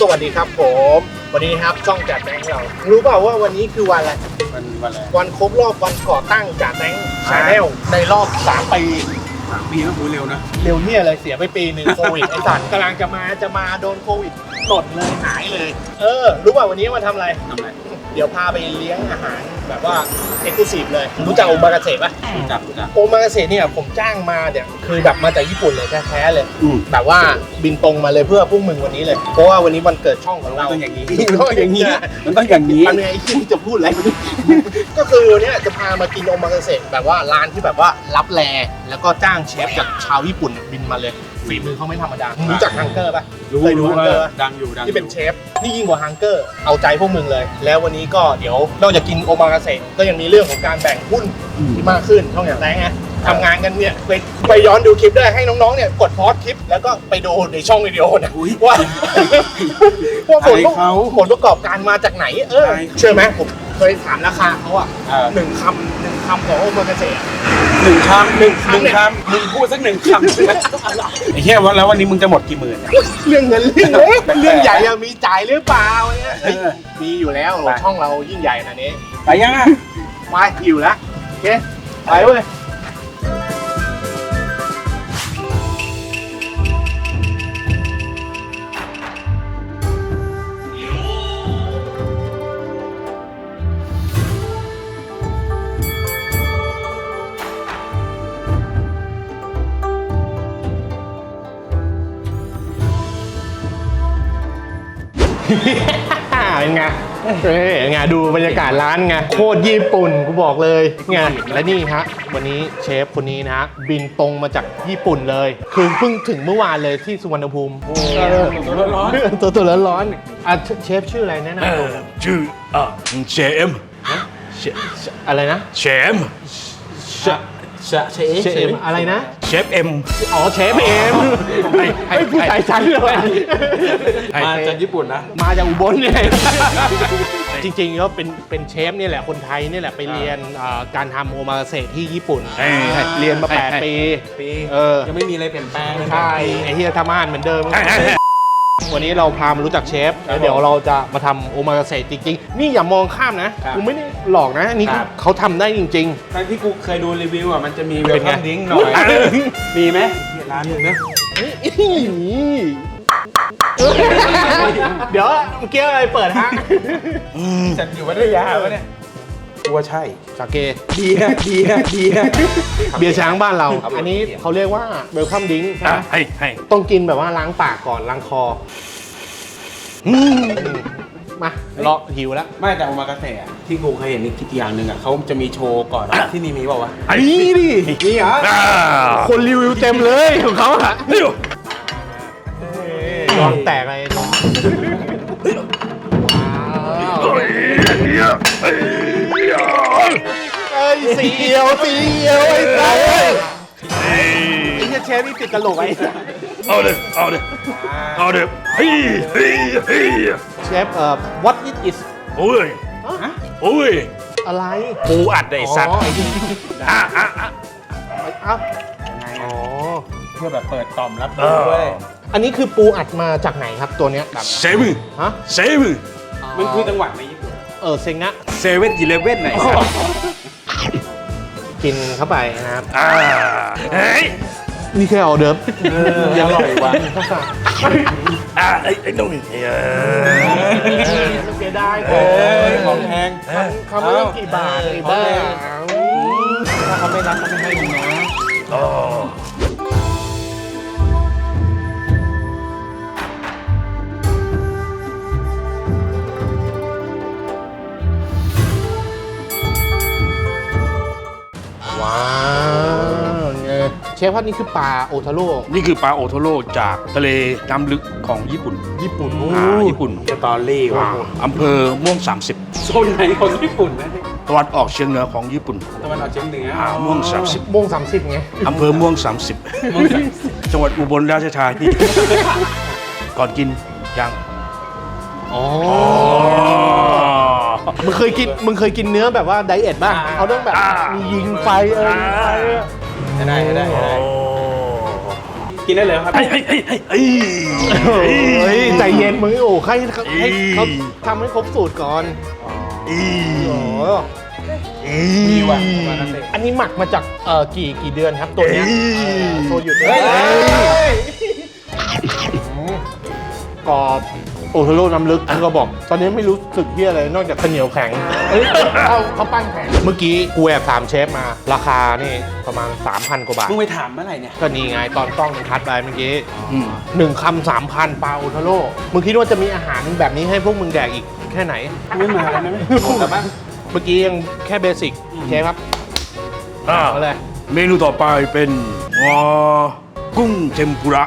สวัสดีครับผม วันนี้ครับช่องจัดแบงค์เรา รู้เปล่าว่าวันนี้คือวันอะไร มันวันอะไรวันครบรอบวันก่อตั้งจัดแบงค์ชาแนลในรอบ 3 ปี สามปีก็หูเร็วนะเร็วเนี่ยเลยเสียไปปีหนึ่งโควิด ไอ้สัตว์กำลังจะมาจะมาโดนโควิดหล่นเลยหายเลย เออ รู้ป่ะวันนี้มาทำอะไร ทำไร เดี๋ยวพาไปเลี้ยงอาหารแบบว่าเอ็กซ์คลูซีฟเลย รู้จักโอมากาเสะปะรู้จักรู้จักโอมากาเสะเนี่ยผมจ้างมาเนี่ยคือแบบมาจากญี่ปุ่นเลยแท้ๆเลยอืมแบบว่าบินตรงมาเลยเพื่อพวกมึงวันนี้เลย เพราะว่าวันนี้วันเกิดช่องของมันเรา ต้องอย่างนี้ต้องอย่างนี้มันต้องอย่างนี้อันนี้ไอ้ที่จะพูดอะไร ก็คือวันเนี้ยจะพามากินโอมากาเสะแบบว่าร้านที่แบบว่ารับแลแล้วก็จ้างเชฟจากชาวญี่ปุ่นบินมาเลย ฝีมือเขาไม่ธรรมดา รู้จักฮังเกอร์ปะรู้เคยดูรู้ฮังเกอร์ปะดังอยู่ดังอยู่ที่เป็นเชฟ นี่ยิ่งกว่าฮังเกอร์ เอาใจพวกมึงเลย แล้ววันนี้ก็เดี๋ยวนอกจากกินโอมากาเสะก็ยังมีเรื่องของการแบ่งหุ้นอืมที่มากขึ้นช่องอย่างไรไงทำงานกันเนี่ยไปไปย้อนดูคลิปได้ให้น้องๆเนี่ยกดพอสคลิป แล้วก็ไปดูในช่องวิดีโอนะอุ๊ยว่าว่าผลอายเขาผลประกอบการมาจากไหน เอออายเขาเชื่อไหมผมเคยถามราคาเขาอะเออหนึ่งคำหนึ่ง คำของโอมากาเสะอะหนึ่งคำหนึ่งคำหนึ่งคำมึงพูดสักหนึ่งคำใช่ไหมไอ้เหี้ยวันแล้ววันนี้มึงจะหมดกี่หมื่นเนี่ยเรื่องเงินเรื่องเล็กเรื่องใหญ่อะมีจ่ายหรือเปล่าเนี่ยเฮ้ยเออมีอยู่แล้วไปช่องเรายิ่งใหญ่ขนาดนี้ไปยังอะไปอยู่แล้วโอเคไปเว้ย เป็นไงเฮ้ยไงดูบรรยากาศร้านไงโคตรญี่ปุ่นกูบอกเลยไงและนี่ฮะวันนี้เชฟคนนี้นะฮะบินตรงมาจากญี่ปุ่นเลย คือเพิ่งถึงเมื่อวานเลยที่สุวรรณภูมิเออร้อนตัวตัวร้อนร้อนๆอะเชฟชื่ออะไรแนะนำตัวชื่ออะเชมอะไรนะเชม เช เชฟอะไรนะ เชฟเอ็มอ๋อเชฟเอ็มไม่พูดไทยชันเลยมาจากญี่ปุ่นนะ มาจากอุบลเนี่ยจริงๆก็เป็นเป็นเชฟเนี่ยแหละคนไทยเนี่ยแหละไปเรียนอ่าการทำโอมากาเสะที่ญี่ปุ่นเอ้ยเรียนมา 8 ปีปีเออยังไม่มีอะไรเปลี่ยนแปลงเลยใช่ไอเฮียทำอาหารเหมือนเดิม วันนี้เราพามารู้จักเชฟแล้วเดี๋ยวเราจะมาทำโอมากาเสะจริงๆ นี่อย่ามองข้ามนะกูไม่ได้หลอกนะอันนี้คือเขาทำได้จริงตอนที่กูเคยดูรีวิวอะมันจะมีเวเป็ลนไงคัมดิ้งหน่อย มีไหมที่ร้านหนึ่งนะๆเดี๋ยวเมื่อกี้อะไรเปิดฮะจัดอยู่วัทยาวะเนี่ย กูว่าใช่สาเกเบียร์เบียร์เบียร์เบียร์ช้างบ้านเราครับอันนี้เขาเรียกว่าเวลคัมดิ้งอะให้ให้ต้องกินแบบว่าล้างปากก่อนล้างคออืมมารอหิวแล้ว ไม่แต่โอมากาเสะอะที่กูเคยเห็นอีกอย่างหนึ่งอะเขาจะมีโชว์ก่อนที่นี่มีเปล่าวะไอ้นี่ดิมีเหรออ่าคนรีวิวเต็มเลยของเขาอะเฮ้ยลองแตกอะไรลอง เอ้ยสีเอียวสีเอียวไอ้สัสไอ้เหี้ยเชฟนี่ติดตลกไอ้สัสเอาเลยเอาเลยเอาเลยเฮ้ยเฮ้ยเฮ้ยเชฟเอ่อ what it is โอ้ยโอ้ยอะไรปูอัดไอ้สัตว์อ๋อไอ้ที่อะอะอะเอ้ายังไงอ๋อเพื่อแบบเปิดต่อมรับเอรู้อด้วยอันนี้คือปูอัดมาจากไหนครับตัวเนี้ยแบบเซเว่นฮะเซเว่นมันคือจังหวัดในญี่ปุ่น เออเซ็งนะเซเว่นอีเลฟเว่นไหนสัตว์กินเข้าไปนะครับอ่าเฮ้ยนี่แค่ออเดิร์ฟอร่อยว่ะอะไอ้ไอ้นุ่มเฮ้ยไม่เสียดายโอ้ยของแพงคำว่ากี่บาทไอ้บ้าถ้าเขาไม่รักเขาไม่ให้มึงนะ เชฟว่านี่คือปลาโอทาโร่นี่คือปลาโอโทโร่จากทะเลน้ำลึกของญี่ปุ่นญี่ปุ่นอ่าญี่ปุ่นสตอรี่ว่ะอำเภอม่วงโซนไหนของญี่ปุ่นนะเนี่ย30ตะวันออกเฉียงเหนือของญี่ปุ่นตะวันออกเฉียงเหนืออ่าม่วงโมงสามสิบไง30อำเภอม่วง 30 จังหวัดอุบลราชธานี ก่อนกินยังอ๋อมึงเคยกินมึงเคยกินเนื้อแบบว่าไดเอทบ้างเอาต้องแบบมียิงไฟเออยิงไฟเออ จะได้จะได้จะได้โอ้กินได้เลยครับเฮ้ยเฮ้ยเฮ้ยเฮ้ยเฮ้ยเฮ้ยใจเย็นมึงโอ้ให้ให้ให้เขาทำให้ครบสูตรก่อนอีโอ้อีดีว่ะมาแล้วสิอันนี้หมักมาจากเอ่อกี่กี่เดือนครับตัวเนี้ยโชยุเฮ้ยกรอบ โอโทโร่น้ำลึกที่เขาบอก ตอนนี้ไม่รู้สึกเฮียอะไรนอกจากข้าวเหนียวแข็งเอ้ยเขาเขาปั้นแข็งเมื่อกี้กูแอบถามเชฟมา ราคานี่ประมาณ 3,000 กว่าบาท มึงไปถามเมื่อไหร่เนี่ย ก็นี่ไงตอนกล้องมันคัดไปเมื่อกี้อืมหนึ่งคำสามพันปลาโอโทโร่มึงคิดว่าจะมีอาหารแบบนี้ให้พวกมึงแดกอีกแค่ไหน ไม่มาแล้วนะกลับบ้านเมื่อกี้ยังแค่เบสิกเชฟครับอ่าเอาเลยเมนูต่อไปเป็นอ๋อกุ้งเทมปุระ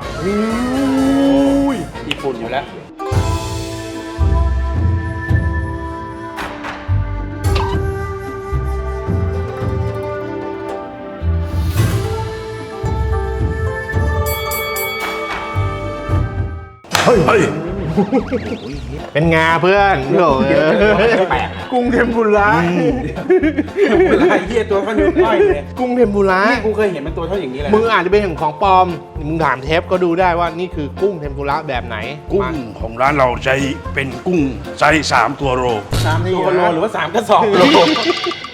ญี่ปุ่นอยู่แล้ว เฮ้ยเฮ้ย เป็นงาเพื่อนโถ่เอ้ยแปลกกุ้งเทมปุระเวลาเหี้ยตัวเขานิ้วก้อยเลยกุ้งเทมปุระนี่กูเคยเห็นเป็นตัวเท่าอย่างนี้แหละมึงอาจจะเป็นเห็นของปลอม มึงถามเทปก็ดูได้ว่านี่คือกุ้งเทมปุระแบบไหน กุ้งมาของร้านเราใช้เป็นกุ้งไซส์สามตัวโลสามตัวโลหรือว่าสามกระสอบโล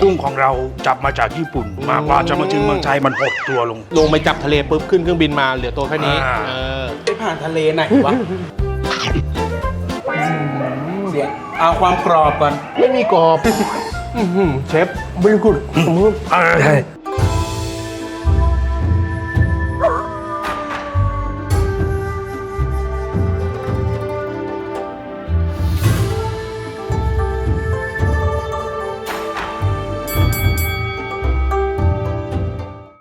กุ้งของเราจับมาจากญี่ปุ่น มากว่าจะมาถึงเมืองไทยมันหดตัวลง ลงไปจับทะเลปุ๊บขึ้นเครื่องบินมาเหลือตัวแค่นี้อ่าเออไปผ่านทะเลไหนวะ เสียงเอาความกรอบก่อน ไม่มีกรอบอื้อหือเชฟบริกุดเอ้ย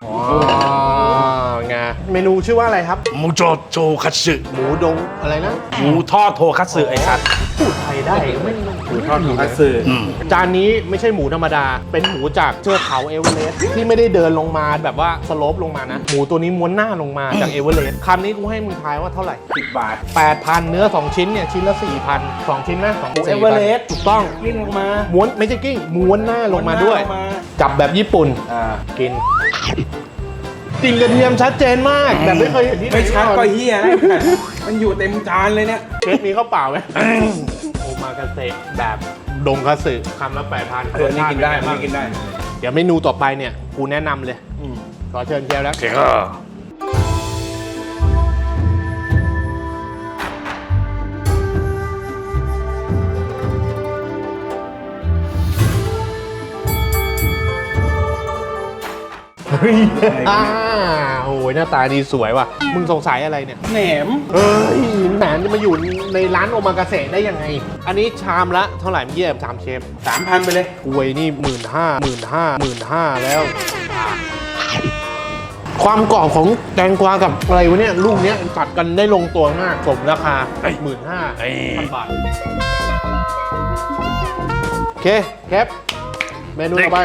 อ๋อไงเมนูชื่อว่าอะไรครับ หมูโจโจคัตสึหมูดงอะไรนะ หมูทอดโทคัตสึไอ้สัตว์พูดไทย ได้ไม่หมูทอดของคัตสึอืม จานนี้ไม่ใช่หมูธรรมดา เป็นหมูจากเทือกเขาเอเวอเรสต์ที่ไม่ได้เดินลงมาแบบว่าสโลปลงมานะ หมูตัวนี้ม้วนหน้าลงมาจากเอเวอเรสต์คำนี้กูให้มึงทายว่าเท่าไหร่ สิบบาท 8,000 เนื้อ 2 ชิ้นเนี่ยชิ้นละ 4,000 2 ชิ้นนะสองหมูสี่เอเวอเรสต์ถูกต้องกิ้งลงมาม้วนไม่ใช่กิ้งม้วนหน้าลงมาด้วยลงมาจับแบบญี่ปุ่นอ่ากินกลินกระเทียมชัดเจนมากแบบไม่เคยเห็นที่ไหนไม่ชัดมาก็ก่อนเฮียนะมันอยู่เต็มจานเลยเนี่ย เชฟมีข้าวเปล่าไหมโอ มากาเสะแบบดงคาสึคำละ8,000เออนี่กินได้รสชาติเป็นี่งงกินได้เดี๋ยวเมนูต่อไปเนี่ยกูแนะนำเลย อืมขอเชิญเชฟแล้วโอเคก็อ่าโอ้ย หน้าตาดีสวยว่ะ มึงสงสัยอะไรเนี่ย แหนม เฮ้ยแหนจะมาอยู่ในร้านโอมากาเสะได้ยังไง อันนี้ชามละเท่าไหร่เมื่อกี้ถามเชฟสามพันไปเลยกวยนี่หมื่นห้าหมื่นห้าหมื่นห้าแล้ว ความกรอบของแตงกวากับอะไรวะเนี่ยลูกเนี้ยตัดกันได้ลงตัวมากสมราคาหมื่นห้าไอ้พันบาท โอเคแคปเมนูต่อไป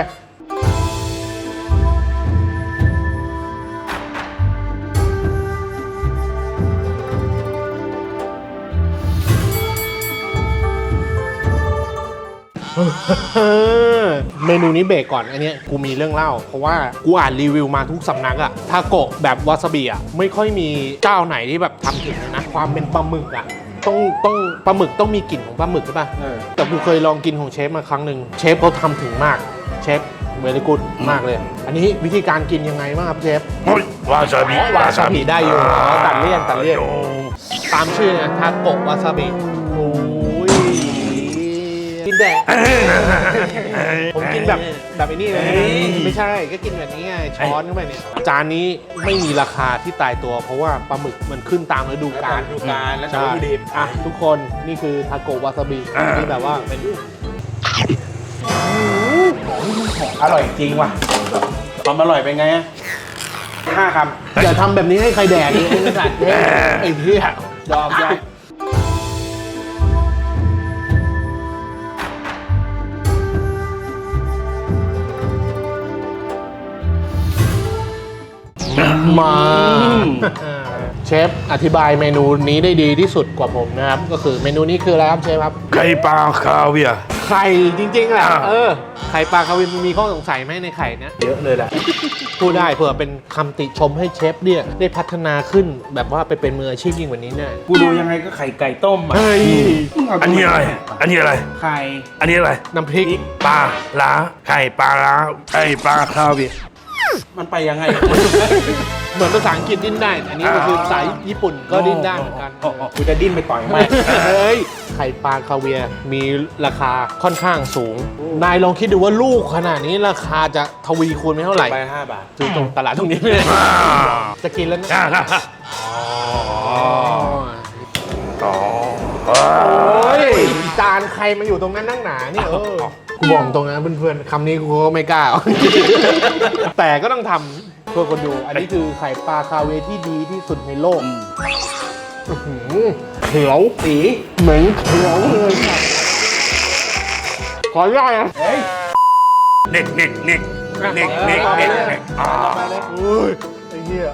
เออเมนูนี้เบรกก่อนอันเนี้ยกูมีเรื่องเล่า เพราะว่ากูอ่านรีวิวมาทุกสำนักอะทาโกะแบบวาซาบิอะไม่ค่อยมีเจ้าไหนที่แบบทำถึงเลยนะความเป็นปลาหมึกอะต้องต้องปลาหมึกต้องมีกลิ่นของปลาหมึกใช่ปะเออ แต่กูเคยลองกินของเชฟมาครั้งหนึ่งเชฟเขาทำถึงมาก เชฟเวลิกูดมากเลย อันนี้วิธีการกินยังไงบ้างครับเชฟโอ้ยวาซาบิวาซาบิได้อยู่อ๋อตัดเลี่ยนตัดเลี่ยนโอ้ตามชื่อนะทาโกะวาซาบิโอ้ย กินแต่ผมกินแบบแบบไอ้นี่เลยนะไม่ใช่ก็กินแบบนี้ไงช้อนเข้าไปเนี่ยจานนี้ไม่มีราคาที่ตายตัว เพราะว่าปลาหมึกมันขึ้นตามฤดูกาลฤดูกาลและใช่วัตถุดิบอะทุกคนนี่คือทาโกะวาซาบิที่แบบว่าเป็นอร่อยจริงว่ะความอร่อยเป็นไงอะห้าคอย่าทำแบบนี้ให้ใครแดกดิไอ้สัตว์เนี่ยไอ้เหี้ยยอมยอม มา เชฟอธิบายเมนูนี้ได้ดีที่สุดกว่าผมนะครับ ก็คือเมนูนี้คืออะไรครับเชฟครับ ไข่ปลาคาเวียร์คไข่จริงๆแหละอ่า เออ ไข่ปลาคาเวียร์มันมีข้อสงสัยไหมในไข่เนี้ยเยอะเลยแหละ พูดได้เผื่อเป็นคำติชมให้เชฟเนี่ยได้พัฒนาขึ้นแบบว่าไปเป็นมืออาชีพยิ่งกว่านี้แน่กูดูยังไงก็ไข่ไก่ต้มอะเฮ้ยมึงเาอันนี้อะไร อันนี้อะไร ไข่ อันนี้อะไร น้ำพริก ปลาล้าไข่ปลาล้าไข่ปลาคาเวียร์มันไปยังไง เหมือนภาษาอังกฤษดิ้นได้ อันนี้ก็คือภาษาญี่ปุ่นก็ดิ้นได้เหมือนกัน กูจะดิ้นไปต่อยมันเฮ้ย ไข่ปลาคาเวียร์มีราคาค่อนข้างสูง นายลองคิดดูว่าลูกขนาดนี้ราคาจะทวีคูณไปเท่าไหร่ ไปห้าบาทซื้อตรงตลาดตรงนี้ไม่ได้อ่าจะกินแล้วนะอ่าอ่าอ๋อโอ้ยจานใครมาอยู่ตรงนั้นนั่งหนานี่เออกูบอกตรงนะเพื่อนๆคำนี้กูก็ไม่กล้า แต่ก็ต้องทำ เพื่อคนดู อันนี้คือไข่ปลาคาเวียร์ที่ดีที่สุดในโลกอื้อหือเขียวสีเหมือนเขียวเลยค่ะขอได้นะเฮ้ยเน็กเน็กเน็กเน็กเน็กเน็กเน็กอ่าไปเลยเฮ้ยไอ้เหี้ย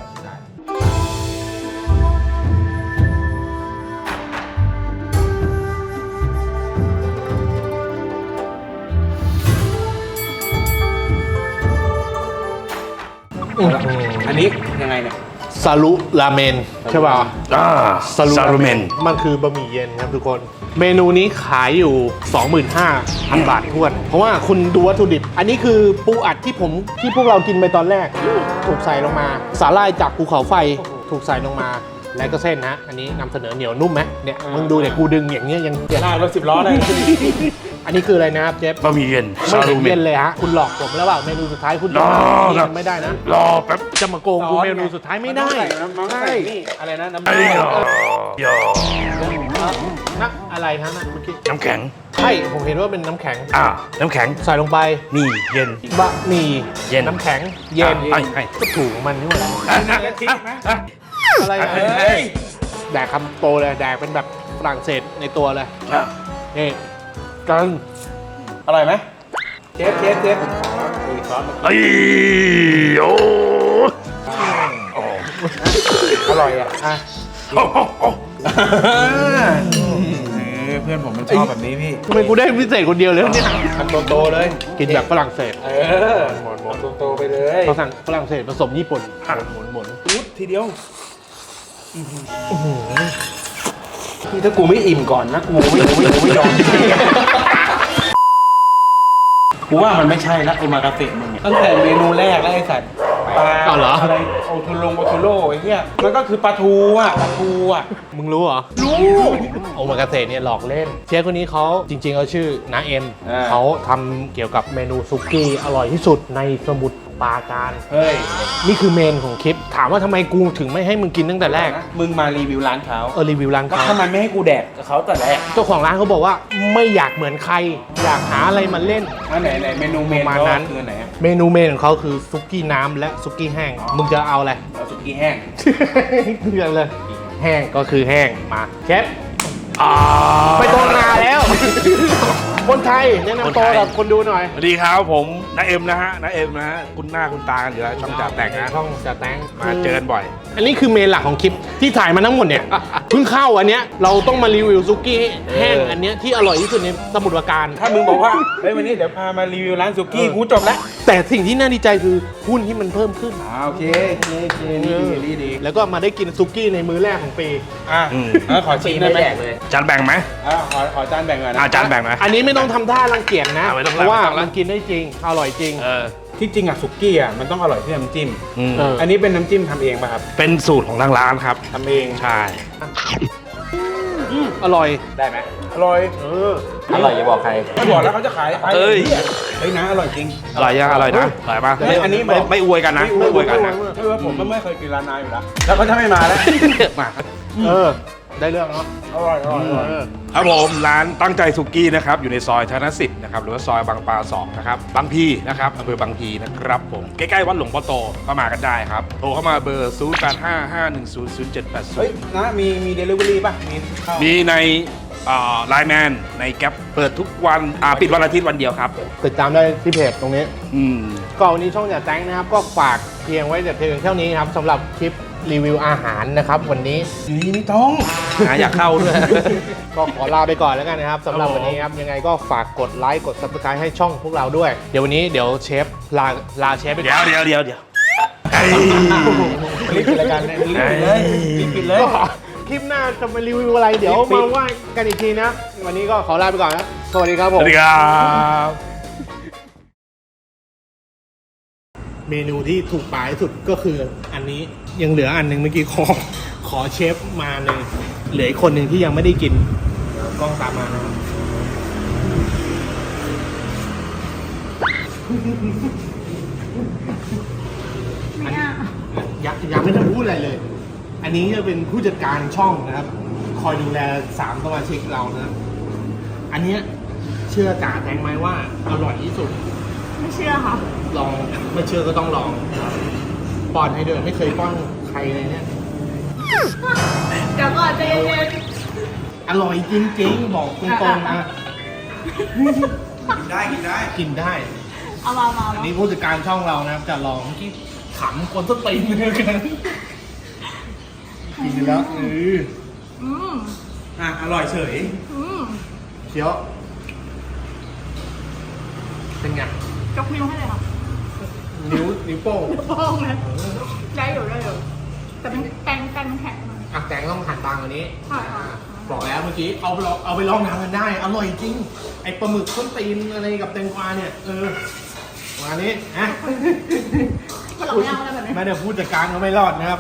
อื้อหืออันนี้ยังไงเนี่ย ซาลุราเมนใช่ป่ะอ่าซาลูเมนมันคือบะหมี่เย็นครับทุกคน เมนูนี้ขายอยู่ 25,000 บาททวน เพราะว่าคุณดูวัตถุดิบ อันนี้คือปูอัดที่ผมที่พวกเรากินไปตอนแรก ถูกใส่ลงมา สาหร่ายจากภูเขาไฟถูกใส่ลงมาและก็เส้นนะอันนี้นำเสนอเหนียวนุ่มไหมเนี่ย มึงดูเนี่ยกูดึงอย่างเงี้ยยังเจ็บลากรถสิบล้อได้ อันนี้คืออะไรนะครับเจฟบะหมี่เย็นไม่ซาเห็ลูนเมเย็นน เลยฮะคุณหลอกผมแล้วเปล่าเมนูสุดท้ายคุณจะมาอ๋อนี่ครับกันไม่ได้นะ รอแป๊บจะมาโกงกูเมนูสุดท้ายไม่ได้มันต้องใส่นี่อะไรนะน้ำไอ้ยอเยอนักอะไรฮะนั่นเมื่อกี้น้ำแข็ง ใช่ผมเห็นว่าเป็นน้ำแข็งอ่า น้ำแข็งใส่ลงไปนี่เย็น บะหมี่เย็น น้ำแข็งเย็นอะให้ให้ก็ถูกของมันนี่หว่าแล้วทิ้งไหมอะไรอะเฮ้ย แดกคำโตเลยแดกเป็นแบบฝรั่งเศสในตัวเลยอะ นี่ กัน อร่อยไหมเชฟเชฟเชฟผมขอไอ้ซอสไอ้โอ้อร่อยอะอะโอ้โหโอ้เพื่อนผมมันชอบแบบนี้พี่ทำไมกูได้พิเศษคนเดียวเลยเนี่ยทำโตๆเลย กินแบบฝรั่งเศสเออหมดหมดโตๆไปเลยฝรั่งฝรั่งเศสผสมญี่ปุ่นหมุนหมุนปุ๊ดทีเดียว พี่ถ้ากูไม่อิ่มก่อนนะกูไม่กูไม่กูไม่ยอมกูว่ามันไม่ใช่ละโอมากาเสะมึงตั้งแต่เมนูแรกแล้วไอ้สัตว์ปลาอะไรโอทูลงโอทูโร่ไอ้เหี้ยมันก็คือปลาทูอะปลาทูอะมึงรู้เหรอ รู้ โอมากาเสะเนี่ยหลอกเล่น เชฟคนนี้เขาจริงๆเขาชื่อนาเอ็มอ่า เขาทำเกี่ยวกับเมนูซุกี้อร่อยที่สุดในสมุทร ปราการเฮ้ยนี่คือเมนของคลิป ถามว่าทำไมกูถึงไม่ให้มึงกินตั้งแต่แรก มึงมารีวิวร้านเขาเออรีวิวร้านก็เขาทำไมไม่ให้กูแดกกับเขาแต่แรกเจ้าของร้านเขาบอกว่าไม่อยากเหมือนใคร อยากหาอะไรมาเล่น อันไหนไหนเมนูเมนประมาณเขานั้น คืออันไหนอะเมนูเมนของเขาคือซุกี้น้ำและซุกี้แห้ง มึงจะเอาอะไร เอาสุกี้แห้งเลือกเลย แห้งก็คือแห้งมาเชฟอ่าไปตรงนาแล้ว คนไทยแนะนำตัวกับคนดูหน่อย สวัสดีครับผมน้าเอ็มนะฮะน้าเอ็มนะฮะคุณหน้าคุณตากันอยู่แล้วช่องจ่าแต่งนะช่องจะแตงมาเจอกันบ่อย อันนี้คือเมนหลักของคลิปที่ถ่ายมาทั้งหมดเนี่ยเพิ่งเข้าอันเนี้ยเราต้องมารีวิวซุกี้แห้งอันเนี้ยที่อร่อยที่สุดในสมุทรปราการถ้ามึงบอกว่าเฮ้ยวันนี้เดี๋ยวพามารีวิวร้านสุกี้กูจบแล้ว แต่สิ่งที่น่าดีใจคือหุ้นที่มันเพิ่มขึ้น อ่าโอเคโอเคโอเคนี่ดีนี่ดีแล้วก็มาได้กินซุกี้ในมื้อแรกของปี อะอืม เออขอชิมได้ไหมจานแบ่งไหม อะขอขอจานแบ่งหน่อยนะอาจานแบ่งไหม อันนี้ไม่ต้องทำท่ารังเกียจนะอะไม่ต้องเพราะว่าไม่ต้องละ มันกินได้จริง อร่อยจริง เออที่จริงอะสุกี้อะมันต้องอร่อยที่น้ำจิ้ม อืมเอออันนี้เป็นน้ำจิ้มทำเองป่ะครับเป็นสูตรของทางร้านครับ ทำเองใช่อืมอร่อย ได้ไหมอร่อย เอออร่อยอย่าบอกใครไม่บอกแล้วเขาจะขายไปเอ้ยหี้ เฮ้ยนะอร่อยจริง อร่อยยังอร่อยนะอร่อยปะไม่อันนี้ไม่ไม่อวยกันนะไม่อวยกันนะ ไม่ว่าผมไม่เคยกินร้านนายอยู่แล้วแล้วเขาจะไม่มาแล้ว มา เออ ได้เรื่องเนาะอร่อยอร่อยอร่อยเออครับผมร้านตั้งใจสุกี้นะครับอยู่ในซอยธนสิทธิ์นะครับหรือว่าซอยบางปลาสองนะครับบางพีนะครับอำเภอบางพีนะครับผมใกล้ๆวัดหลวงพ่อโตก็มากันได้ครับโทรเข้ามาเบอร์ 0 8 5 5 1 0 0 7เฮ้ย8นะมีมีเดลิเวอรี่ป่ะมีข้าว0มีในไลน์แมนในแก๊ปเปิดทุกวันอ่าปิดวันอาทิตย์วันเดียวครับ ติดตามได้ที่เพจตรงนี้ อืม ก็วันนี้ช่องอย่าแจ้งนะครับ ก็ฝากเพียงไว้แต่เพียงเท่านี้ครับสำหรับคลิป รีวิวอาหารนะครับ วันนี้นี่ไม่ต้องหาอยากเข้าด้วย ก็ขอลาไปก่อนแล้วกันนะครับสำหรับครับผมวันนี้ครับยังไงก็ฝากกดไลค์กด subscribe ให้ช่องพวกเราด้วย เดี๋ยววันนี้เดี๋ยวเชฟลาลาเชฟไปก่เดี๋ยอวนเดี๋ยวเดี๋ยวเดี๋ยวเฮ้ยรีบปิดรายการเลยรีบปิดเลยรีบปิดเลย ก็คลิปหน้าจะมารีวิวอะไร เดี๋ยวมาว่ากันอีกทีนะ วันนี้ก็ขอลาไปก่อนนะ สวัสดีครับผสม วัสดีครับ เมนูที่ถูกปากที่สุดก็คืออันนี้ยังเหลืออันหนึ่งเมื่อกี้ขอขอเชฟมาหนึ่งเหลืออีกคนหนึ่งที่ยังไม่ได้กินเดี๋ยวกล้องตามมานะครับไม่อะยังยังไม่ได้พูดอะไรเลย อันนี้จะเป็นผู้จัดการช่องนะครับ คอยดูแลสามสมาชิกเรานะครับอันเนี้ยเชื่อจ่าแทงไหมว่าอร่อยที่สุด ไม่เชื่อค่ะ ลองไม่เชื่อก็ต้องลองนะครับป้อนให้ด้วยไม่เคยป้อนใครเลยเนี่ย เดี๋ยวก่อนใจเย็นอร่อยจริงๆ บอกตรงๆนะได้กินได้กินได้ๆเอามามาอันนี้ผู้จัดการช่องเรานะครับจะลองเมื่อกี้ขำคนต้นตีนเลยกันกินไปแล้วเอออืมอะอร่อยเฉย อืมเคี้ยวเป็นไง ยกนิ้วให้เลยค่ะ นิ้วนิ้วโป้งโป้งนะได้อยู่ได้อยู่แต่เป็นแป้งแป้งมันแข็งมากอะแตงต้องหั่นบางกว่านี้ใช่ค่ะบอกแล้วเมื่อกี้เอาไปลองเอาไปลองทำกันได้อร่อยจริง ไอปลาหมึกต้นตีนอะไรกับแตงกวาเนี่ยเออวันนี้นะมันหลอกไม่เอาอะไรแบบนี้ไม่ได้พูดจัดการก็ไม่รอดนะครับ